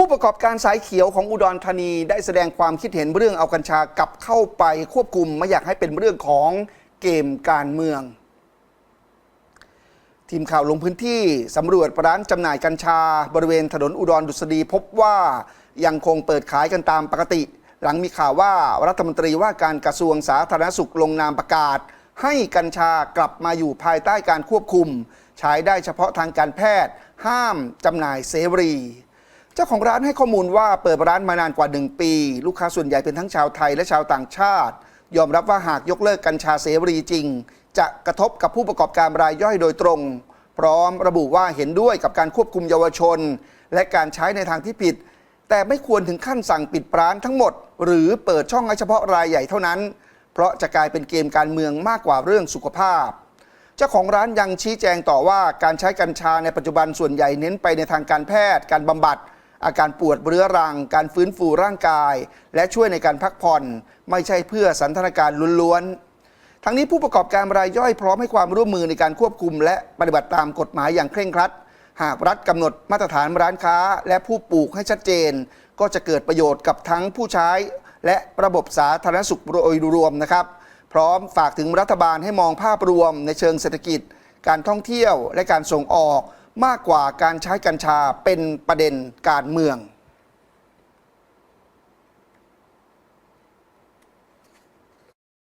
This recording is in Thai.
ผู้ประกอบการสายเขียวของอุดรธานีได้แสดงความคิดเห็นเรื่องเอากัญชากลับเข้าไปควบคุมไม่อยากให้เป็นเรื่องของเกมการเมือง ทีมข่าวลงพื้นที่สำรวจร้านจำหน่ายกัญชา บริเวณถนนอุดรดุษฎีพบว่ายังคงเปิดขายกันตามปกติ หลังมีข่าวว่ารัฐมนตรีว่าการกระทรวงสาธารณสุขลงนามประกาศ ให้กัญชากลับมาอยู่ภายใต้การควบคุม ใช้ได้เฉพาะทางการแพทย์ ห้ามจำหน่ายเสรี เจ้าของร้านให้ข้อมูลว่าเปิดร้านมานานกว่า 1 ปี ลูกค้าส่วนใหญ่เป็นทั้งชาวไทยและชาวต่างชาติ ยอมรับว่าหากยกเลิกกัญชาเสรีจริง จะกระทบกับผู้ประกอบการรายย่อยโดยตรง พร้อมระบุว่าเห็นด้วยกับการควบคุมเยาวชน และการใช้ในทางที่ผิด แต่ไม่ควรถึงขั้นสั่งปิดร้านทั้งหมด หรือเปิดช่องให้เฉพาะรายใหญ่เท่านั้น เพราะจะกลายเป็นเกมการเมืองมากกว่าเรื่องสุขภาพเจ้าของร้านยังชี้แจงต่อว่าการใช้กัญชาในปัจจุบันส่วนใหญ่เน้นไปในทางการแพทย์ การบำบัด อาการปวดเรื้อรัง การฟื้นฟูร่างกาย และช่วยในการพักผ่อน ไม่ใช่เพื่อสันทนาการล้วนๆ ทั้งนี้ผู้ประกอบการรายย่อยพร้อมให้ความร่วมมือในการควบคุม และปฏิบัติตามกฎหมายอย่างเคร่งครัด หากรัฐกำหนดมาตรฐานร้านค้า และผู้ปลูกให้ชัดเจน ก็จะเกิดประโยชน์กับทั้งผู้ใช้ และระบบสาธารณสุขโดยรวมนะครับ พร้อมฝากถึงรัฐบาลให้มองภาพรวมในเชิงเศรษฐกิจ การท่องเที่ยวและการส่งออก มากกว่าการใช้กัญชาเป็นประเด็นการเมือง